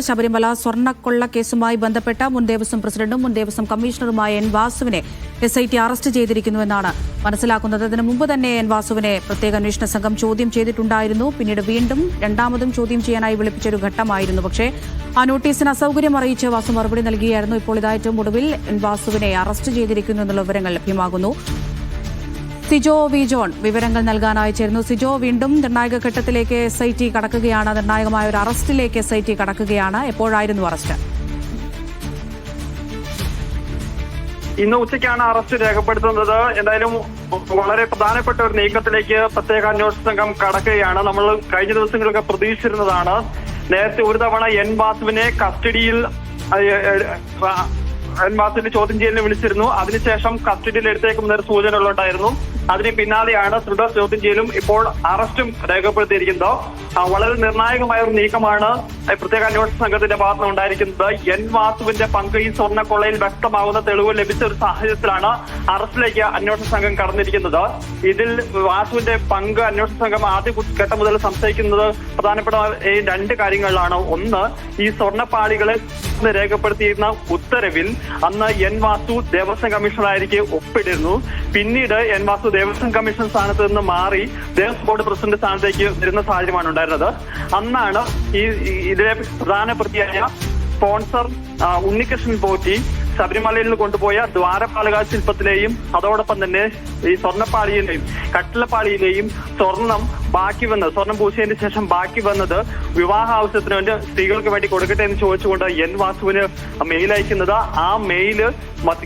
ശബരിമല സ്വർണക്കൊള്ള കേസുമായി ബന്ധപ്പെട്ട മുൻ ദേവസ്വം പ്രസിഡന്റും മുൻ ദേവസ്വം കമ്മീഷണറുമായ എൻ വാസുവിനെ എസ് ഐ ടി അറസ്റ്റ് ചെയ്തിരിക്കുന്നുവെന്നാണ് മനസ്സിലാക്കുന്നത്. അതിനു മുമ്പ് തന്നെ എൻ വാസുവിനെ പ്രത്യേക അന്വേഷണ സംഘം ചോദ്യം ചെയ്തിട്ടുണ്ടായിരുന്നു. പിന്നീട് വീണ്ടും രണ്ടാമതും ചോദ്യം ചെയ്യാനായി വിളിപ്പിച്ചൊരു ഘട്ടമായിരുന്നു. പക്ഷേ ആ നോട്ടീസിന് അസൗകര്യം അറിയിച്ച് വാസു മറുപടി നൽകിയായിരുന്നു. ഇപ്പോൾ ഇതാ ഏറ്റവും ഒടുവിൽ എൻ വാസുവിനെ അറസ്റ്റ് ചെയ്തിരിക്കുന്നു എന്നുള്ള വിവരങ്ങൾ ലഭ്യമാകുന്നു. സിജോ വി ജോൺ വിവരങ്ങൾ നൽകാനായി ചേരുന്നു. സിജോ വീണ്ടും നിർണായക ഘട്ടത്തിലേക്ക് എസ് ഐ ടി കടക്കുകയാണ്. നിർണായകമായ ഒരു അറസ്റ്റിലേക്ക് എസ് ഐ ടി കടക്കുകയാണ്. എപ്പോഴായിരുന്നു അറസ്റ്റ്? ഇന്ന് ഉച്ചയ്ക്കാണ് അറസ്റ്റ് രേഖപ്പെടുത്തുന്നത്. എന്തായാലും വളരെ പ്രധാനപ്പെട്ട ഒരു നീക്കത്തിലേക്ക് പ്രത്യേക അന്വേഷണ സംഘം കടക്കുകയാണ്. നമ്മൾ കഴിഞ്ഞ ദിവസങ്ങളൊക്കെ പ്രതീക്ഷിച്ചിരുന്നതാണ്. നേരത്തെ ഒരു തവണ എൻ ബാസുവിനെ കസ്റ്റഡിയിൽ എൻ ബാസുവിന്റെ ചോദ്യം ചെയ്യലിന് വിളിച്ചിരുന്നു. അതിനുശേഷം കസ്റ്റഡിയിൽ എടുത്തേക്കുന്ന ഒരു സൂചനകളുണ്ടായിരുന്നു അതിന് പിന്നാലെയാണ് തുടർ ചോദ്യം ചെയ്യലും ഇപ്പോൾ അറസ്റ്റും രേഖപ്പെടുത്തിയിരിക്കുന്നത്. വളരെ നിർണായകമായ ഒരു നീക്കമാണ് പ്രത്യേക അന്വേഷണ സംഘത്തിന്റെ ഭാഗത്ത് ഉണ്ടായിരിക്കുന്നത്. എൻ വാസുവിന്റെ പങ്ക് ഈ സ്വർണക്കൊള്ളയിൽ വ്യക്തമാകുന്ന തെളിവ് ലഭിച്ച ഒരു സാഹചര്യത്തിലാണ് അറസ്റ്റിലേക്ക് അന്വേഷണ സംഘം കടന്നിരിക്കുന്നത്. ഇതിൽ വാസുവിന്റെ പങ്ക് അന്വേഷണ സംഘം ആദ്യ ഘട്ടം മുതൽ സംശയിക്കുന്നത് പ്രധാനപ്പെട്ട ഈ രണ്ട് കാര്യങ്ങളിലാണ്. ഒന്ന് ഈ സ്വർണപ്പാളികളെ രേഖപ്പെടുത്തിയിരുന്ന ഉത്തരവിൽ അന്ന് എൻ വാസു ദേവസ്വം കമ്മീഷണറായിരിക്കെ ഒപ്പിട്ടിരുന്നു. പിന്നീട് എൻ വാസു ദേവസ്വം കമ്മീഷൻ സ്ഥാനത്ത് നിന്ന് മാറി ദേവസ്വം ബോർഡ് പ്രസിഡന്റ് സ്ഥാനത്തേക്ക് വരുന്ന സാഹചര്യമാണ് ഉണ്ടായിരുന്നത്. അന്നാണ് ഈ ഇതിലെ പ്രധാന പ്രതിയായ സ്പോൺസർ ഉണ്ണികൃഷ്ണൻ പോറ്റി ശബരിമലയിൽ കൊണ്ടുപോയ ദ്വാരപാലക ശില്പത്തിലെയും അതോടൊപ്പം തന്നെ ഈ സ്വർണപ്പാളിയിലെയും കട്ടിലപ്പാളിയിലെയും സ്വർണം ബാക്കി വന്നത് സ്വർണം പൂശിയതിന് ശേഷം ബാക്കി വന്നത് വിവാഹ ആവശ്യത്തിന് വേണ്ടി സ്ത്രീകൾക്ക് വേണ്ടി കൊടുക്കട്ടെ എന്ന് ചോദിച്ചുകൊണ്ട് എൻ വാസുവിന് മെയിൽ അയക്കുന്നത്. ആ മെയിൽ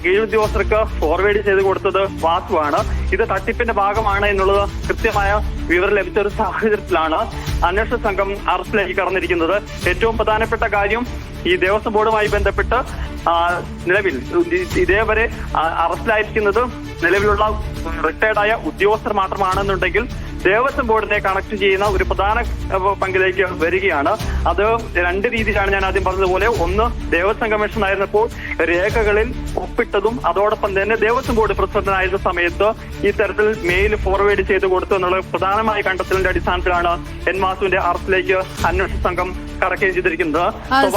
കീഴുദ്യോഗസ്ഥർക്ക് ഫോർവേഡ് ചെയ്ത് കൊടുത്തത് വാസുവാണ്. ഇത് തട്ടിപ്പിന്റെ ഭാഗമാണ് എന്നുള്ളത് കൃത്യമായ വിവരം ലഭിച്ച ഒരു സാഹചര്യത്തിലാണ് അന്വേഷണ സംഘം അറസ്റ്റിലേക്ക് കടന്നിരിക്കുന്നത്. ഏറ്റവും പ്രധാനപ്പെട്ട കാര്യം ഈ ദേവസ്വം ബോർഡുമായി ബന്ധപ്പെട്ട് നിലവിൽ ഇതേവരെ അറസ്റ്റിലായിരിക്കുന്നത് നിലവിലുള്ള റിട്ടയർഡായ ഉദ്യോഗസ്ഥർ മാത്രമാണെന്നുണ്ടെങ്കിൽ ദേവസ്വം ബോർഡിനെ കണക്ട് ചെയ്യുന്ന ഒരു പ്രധാന പങ്കിലേക്ക് വരികയാണ്. അത് രണ്ട് രീതിയിലാണ് ഞാൻ ആദ്യം പറഞ്ഞതുപോലെ. ഒന്ന് ദേവസ്വം കമ്മീഷൻ ആയിരുന്നപ്പോൾ രേഖകളിൽ ഒപ്പിട്ടതും അതോടൊപ്പം തന്നെ ദേവസ്വം ബോർഡ് പ്രസിഡന്റ് ആയിരുന്ന സമയത്ത് ഈ തരത്തിൽ മെയിൽ ഫോർവേഡ് ചെയ്ത് കൊടുത്തു എന്നുള്ള പ്രധാനമായ കണ്ടെത്തലിന്റെ അടിസ്ഥാനത്തിലാണ് എൻ മാസുവിന്റെ അറസ്റ്റിലേക്ക് അന്വേഷണ സംഘം കടക്കുകയും ചെയ്തിരിക്കുന്നത്.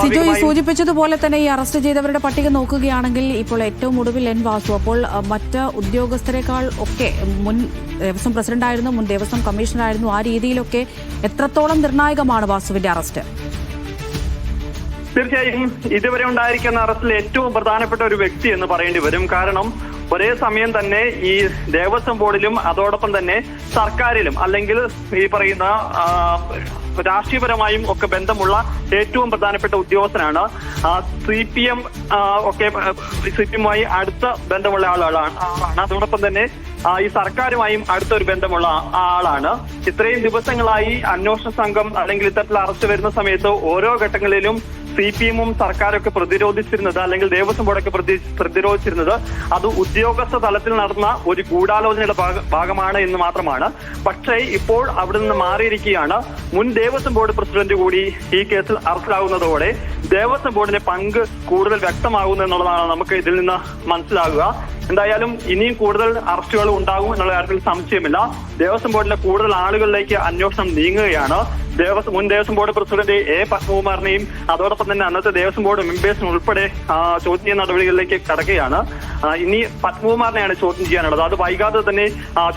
സിജോ ഈ സൂചിപ്പിച്ചതുപോലെ തന്നെ ഈ അറസ്റ്റ് ചെയ്തവരുടെ പട്ടിക നോക്കുകയാണെങ്കിൽ ഇപ്പോൾ ഏറ്റവും ഒടുവിൽ എൻ വാസു. അപ്പോൾ മറ്റ് ഉദ്യോഗസ്ഥരെക്കാൾ ഒക്കെ മുൻ ദേവസ്വം പ്രസിഡന്റായിരുന്നു മുൻ ദേവസ്വം കമ്മീഷണറായിരുന്നു. ആ രീതിയിലൊക്കെ എത്രത്തോളം നിർണായകമാണ് വാസുവിന്റെ അറസ്റ്റ്? തീർച്ചയായും ഇതുവരെ ഉണ്ടായിരിക്കുന്ന അറസ്റ്റിൽ ഏറ്റവും പ്രധാനപ്പെട്ട ഒരു വ്യക്തി എന്ന് പറയേണ്ടി വരും. കാരണം ഒരേ സമയം തന്നെ ഈ ദേവസ്വം ബോർഡിലും അതോടൊപ്പം തന്നെ സർക്കാരിലും അല്ലെങ്കിൽ ഈ പറയുന്ന രാഷ്ട്രീയപരമായും ഒക്കെ ബന്ധമുള്ള ഏറ്റവും പ്രധാനപ്പെട്ട ഉദ്യോഗസ്ഥനാണ്. സി പി എം ഒക്കെ സി പി എമ്മുമായി അടുത്ത ബന്ധമുള്ള ആളാണ് അതോടൊപ്പം തന്നെ ഈ സർക്കാരുമായും അടുത്തൊരു ബന്ധമുള്ള ആളാണ്. ഇത്രയും ദിവസങ്ങളായി അന്വേഷണ സംഘം അല്ലെങ്കിൽ ഇത്തരത്തിൽ അറസ്റ്റ് വരുന്ന സമയത്ത് ഓരോ ഘട്ടങ്ങളിലും സി പി എമ്മും സർക്കാരൊക്കെ പ്രതിരോധിച്ചിരുന്നത് അല്ലെങ്കിൽ ദേവസ്വം ബോർഡൊക്കെ പ്രതി- പ്രതിരോധിച്ചിരുന്നത് അത് ഉദ്യോഗസ്ഥ തലത്തിൽ നടന്ന ഒരു ഗൂഢാലോചനയുടെ ഭാഗ- ഭാഗമാണ് എന്ന് മാത്രമാണ്. പക്ഷേ ഇപ്പോൾ അവിടെ നിന്ന് മാറിയിരിക്കുകയാണ്. മുൻ ദേവസ്വം ബോർഡ് പ്രസിഡന്റ് കൂടി ഈ കേസിൽ അറസ്റ്റിലാകുന്നതോടെ ദേവസ്വം ബോർഡിന്റെ പങ്ക് കൂടുതൽ വ്യക്തമാകുന്നു എന്നുള്ളതാണ് നമുക്ക് ഇതിൽ നിന്ന് മനസ്സിലാകുക. എന്തായാലും ഇനിയും കൂടുതൽ അറസ്റ്റുകൾ ഉണ്ടാകും എന്നുള്ള കാര്യത്തിൽ സംശയമില്ല. ദേവസ്വം ബോർഡിലെ കൂടുതൽ ആളുകളിലേക്ക് അന്വേഷണം നീങ്ങുകയാണ്. ദേവസ്വം മുൻ ദേവസ്വം ബോർഡ് പ്രസിഡന്റ് എ പത്മകുമാറിനെയും അതോടൊപ്പം തന്നെ അന്നത്തെ ദേവസ്വം ബോർഡ് മെമ്പേഴ്സിനും ഉൾപ്പെടെ ചോദ്യം ചെയ്യുന്ന നടപടികളിലേക്ക് കടക്കുകയാണ്. ഇനി പത്മകുമാറിനെയാണ് ചോദ്യം ചെയ്യാനുള്ളത്. അത് വൈകാതെ തന്നെ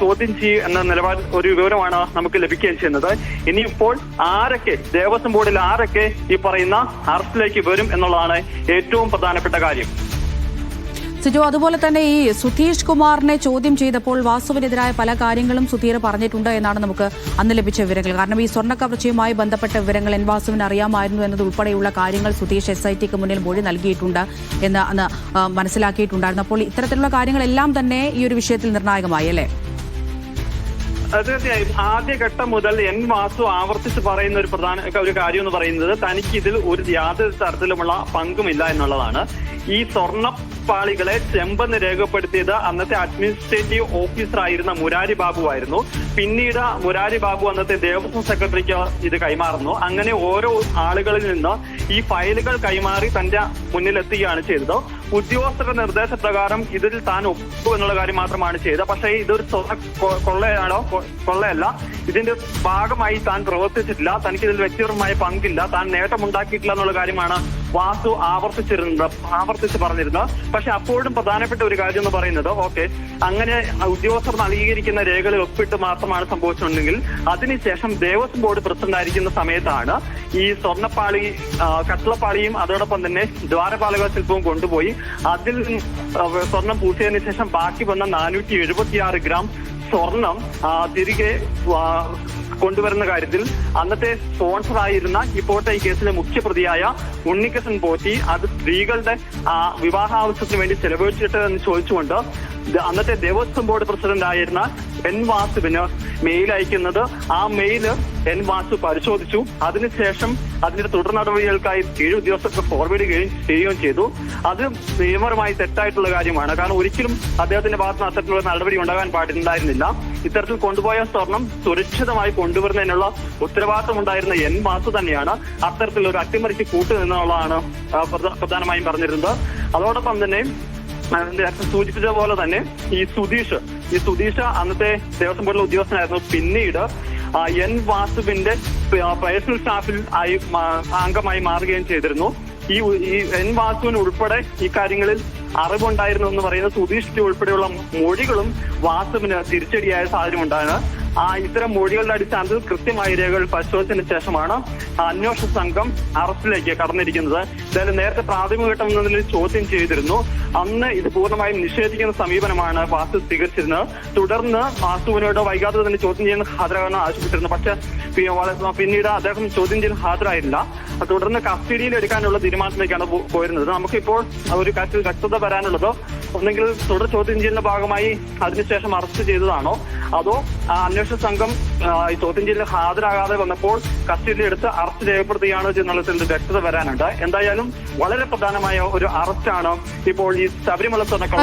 ചോദ്യം ചെയ്യും എന്ന നിലപാട് ഒരു വിവരമാണ് നമുക്ക് ലഭിക്കുകയും ചെയ്യുന്നത്. ഇനിയിപ്പോൾ ആരൊക്കെ ദേവസ്വം ബോർഡിൽ ആരൊക്കെ ഈ പറയുന്ന അറസ്റ്റിലേക്ക് വരും എന്നുള്ളതാണ് ഏറ്റവും പ്രധാനപ്പെട്ട കാര്യം. സിജോ അതുപോലെ തന്നെ ഈ സുധീഷ് കുമാറിനെ ചോദ്യം ചെയ്തപ്പോൾ വാസുവിനെതിരായ പല കാര്യങ്ങളും സുധീർ പറഞ്ഞിട്ടുണ്ട് എന്നാണ് നമുക്ക് അന്ന് ലഭിച്ച വിവരങ്ങൾ. കാരണം ഈ സ്വർണ കവർച്ചയുമായി ബന്ധപ്പെട്ട വിവരങ്ങൾ എൻ വാസുവിന് അറിയാമായിരുന്നു എന്നതുൾപ്പെടെയുള്ള കാര്യങ്ങൾ സുധീഷ് എസ് ഐ ടിക്ക് മുന്നിൽ മൊഴി നൽകിയിട്ടുണ്ട് എന്ന് അന്ന് മനസ്സിലാക്കിയിട്ടുണ്ടായിരുന്നു. അപ്പോൾ ഇത്തരത്തിലുള്ള കാര്യങ്ങളെല്ലാം തന്നെ ഈ ഒരു വിഷയത്തിൽ നിർണായകമായി അല്ലേ? തീർച്ചയായും. ആദ്യഘട്ടം മുതൽ എൻ വാസു ആവർത്തിച്ച് പറയുന്ന ഒരു പ്രധാന ഒരു കാര്യം എന്ന് പറയുന്നത് തനിക്ക് ഇതിൽ ഒരു യാതൊരു തരത്തിലുമുള്ള പങ്കുമില്ല എന്നുള്ളതാണ്. ഈ സ്വർണപ്പാളികളെ ചെമ്പെന്ന് രേഖപ്പെടുത്തിയത് അന്നത്തെ അഡ്മിനിസ്ട്രേറ്റീവ് ഓഫീസർ ആയിരുന്ന മുരാരി ബാബു ആയിരുന്നു. പിന്നീട് മുരാരി ബാബു അന്നത്തെ ദേവസ്വം സെക്രട്ടറിക്ക് ഇത് കൈമാറുന്നു. അങ്ങനെ ഓരോ ആളുകളിൽ നിന്ന് ഈ ഫയലുകൾ കൈമാറി തന്റെ മുന്നിലെത്തുകയാണ് ചെയ്തത്. ഉദ്യോഗസ്ഥരുടെ നിർദ്ദേശപ്രകാരം ഇതിൽ താൻ ഒപ്പു എന്നുള്ള കാര്യം മാത്രമാണ് ചെയ്തത്. പക്ഷേ ഇതൊരു സ്വർണ കൊള്ളയാണോ? കൊള്ളയല്ല. ഇതിന്റെ ഭാഗമായി താൻ പ്രവർത്തിച്ചിട്ടില്ല. തനിക്ക് ഇതിൽ വ്യക്തിപരമായ പങ്കില്ല. താൻ നേട്ടമുണ്ടാക്കിയിട്ടില്ല എന്നുള്ള കാര്യമാണ് വാസു ആവർത്തിച്ചിരുന്നത് ആവർത്തിച്ച് പറഞ്ഞിരുന്നത്. പക്ഷെ അപ്പോഴും പ്രധാനപ്പെട്ട ഒരു കാര്യം എന്ന് പറയുന്നത് ഓക്കെ അങ്ങനെ ഉദ്യോഗസ്ഥർ നൽകിയിരിക്കുന്ന രേഖകളിൽ ഒപ്പിട്ട് മാത്രമാണ് സംഭവിച്ചിട്ടുണ്ടെങ്കിൽ അതിനുശേഷം ദേവസ്വം ബോർഡ് പ്രസിഡന്റ് ആയിരിക്കുന്ന സമയത്താണ് ഈ സ്വർണപ്പാളി കട്ടളപ്പാളിയും അതോടൊപ്പം തന്നെ ദ്വാരപാലക ശില്പവും കൊണ്ടുപോയി. അതിൽ സ്വർണം പൂശിയതിനു ശേഷം ബാക്കി വന്ന നാനൂറ്റി എഴുപത്തിയാറ് ഗ്രാം സ്വർണം തിരികെ കൊണ്ടുവരുന്ന കാര്യത്തിൽ അന്നത്തെ സ്പോൺസർ ആയിരുന്ന ഇപ്പോഴത്തെ ഈ കേസിലെ മുഖ്യപ്രതിയായ ഉണ്ണികൃഷ്ണൻ പോറ്റി അത് സ്ത്രീകളുടെ വിവാഹാവശ്യത്തിന് വേണ്ടി ചെലവഴിച്ചിട്ട് എന്ന് ചോദിച്ചുകൊണ്ട് അന്നത്തെ ദേവസ്വം ബോർഡ് പ്രസിഡന്റ് ആയിരുന്ന എൻ വാസുവിന് മെയിൽ അയക്കുന്നത്. ആ മെയിൽ എൻ വാസു പരിശോധിച്ചു. അതിനുശേഷം അതിന്റെ തുടർ നടപടികൾക്കായി ഉദ്യോഗസ്ഥർക്ക് ഫോർവേഡ് ചെയ്യുകയും ചെയ്തു. അത് നിയമപരമായി തെറ്റായിട്ടുള്ള കാര്യമാണ്. കാരണം ഒരിക്കലും അദ്ദേഹത്തിന്റെ ഭാഗത്ത് അത്തരത്തിലുള്ള നടപടി ഉണ്ടാകാൻ പാടുണ്ടായിരുന്നില്ല ഇത്തരത്തിൽ കൊണ്ടുപോയ സ്വർണം സുരക്ഷിതമായി കൊണ്ടുവരുന്നതിനുള്ള ഉത്തരവാദിത്വം ഉണ്ടായിരുന്ന എൻ വാസു തന്നെയാണ് അത്തരത്തിലുള്ള ഒരു അട്ടിമറിക്ക് കൂട്ടുനിന്നുള്ളതാണ് പ്രധാനമായും പറഞ്ഞിരുന്നത്. അതോടൊപ്പം തന്നെ ആ, നേരത്തെ സൂചിപ്പിച്ച പോലെ തന്നെ ഈ സുധീഷ് ഈ സുധീഷ് അന്നത്തെ ദേവസ്വം ബോർഡിലെ ഉദ്യോഗസ്ഥനായിരുന്നു. പിന്നീട് എൻ വാസുവിന്റെ പേഴ്സണൽ സ്റ്റാഫിൽ ആയി അംഗമായി മാറുകയും ചെയ്തിരുന്നു. ഈ ഈ എൻ വാസുവിന് ഉൾപ്പെടെ ഈ കാര്യങ്ങളിൽ അറിവുണ്ടായിരുന്നു എന്ന് പറയുന്ന സുധീഷിന്റെ ഉൾപ്പെടെയുള്ള മൊഴികളും വാസുവിന് തിരിച്ചടിയായ സാഹചര്യം ഉണ്ടായത് ആ ഇത്തരം മൊഴികളുടെ അടിസ്ഥാനത്തിൽ കൃത്യമായ രേഖകൾ പരിശോധിച്ചതിന് ശേഷമാണ് അന്വേഷണ സംഘം അറസ്റ്റിലേക്ക് കടന്നിരിക്കുന്നത്. എന്തായാലും നേരത്തെ പ്രാഥമിക ഘട്ടം എന്നതിൽ ചോദ്യം ചെയ്തിരുന്നു. അന്ന് ഇത് പൂർണമായും നിഷേധിക്കുന്ന സമീപനമാണ് വാസു സ്വീകരിച്ചിരുന്നത്. തുടർന്ന് വാസുവിനോട് വൈകാതെ തന്നെ ചോദ്യം ചെയ്യാൻ ഹാജരാകാൻ ആവശ്യപ്പെട്ടിരുന്നു. പക്ഷേ പിന്നീട് അദ്ദേഹം ചോദ്യം ചെയ്യാൻ ഹാജരായില്ല. തുടർന്ന് കസ്റ്റഡിയിൽ എടുക്കാനുള്ള തീരുമാനത്തിലേക്കാണ് പോയിരുന്നത്. നമുക്കിപ്പോൾ ഒരു കാര്യത്തിൽ വ്യക്തത വരാനുള്ളത്. ഒന്നെങ്കിൽ തുടർ ചോദ്യം ചെയ്യലിന്റെ ഭാഗമായി അതിനുശേഷം അറസ്റ്റ് ചെയ്തതാണോ? അതോ അന്വേഷണ സംഘം ഈ ചോദ്യം ചെയ്യലിൽ ഹാജരാകാതെ വന്നപ്പോൾ കസ്റ്റഡിയിൽ എടുത്ത് അറസ്റ്റ് രേഖപ്പെടുത്തുകയാണോ എന്നുള്ളതിൽ വ്യക്തത വരാനുണ്ട്. എന്തായാലും വളരെ പ്രധാനമായ ഒരു അറസ്റ്റാണ് ഇപ്പോൾ ഈ ശബരിമല തുടക്കം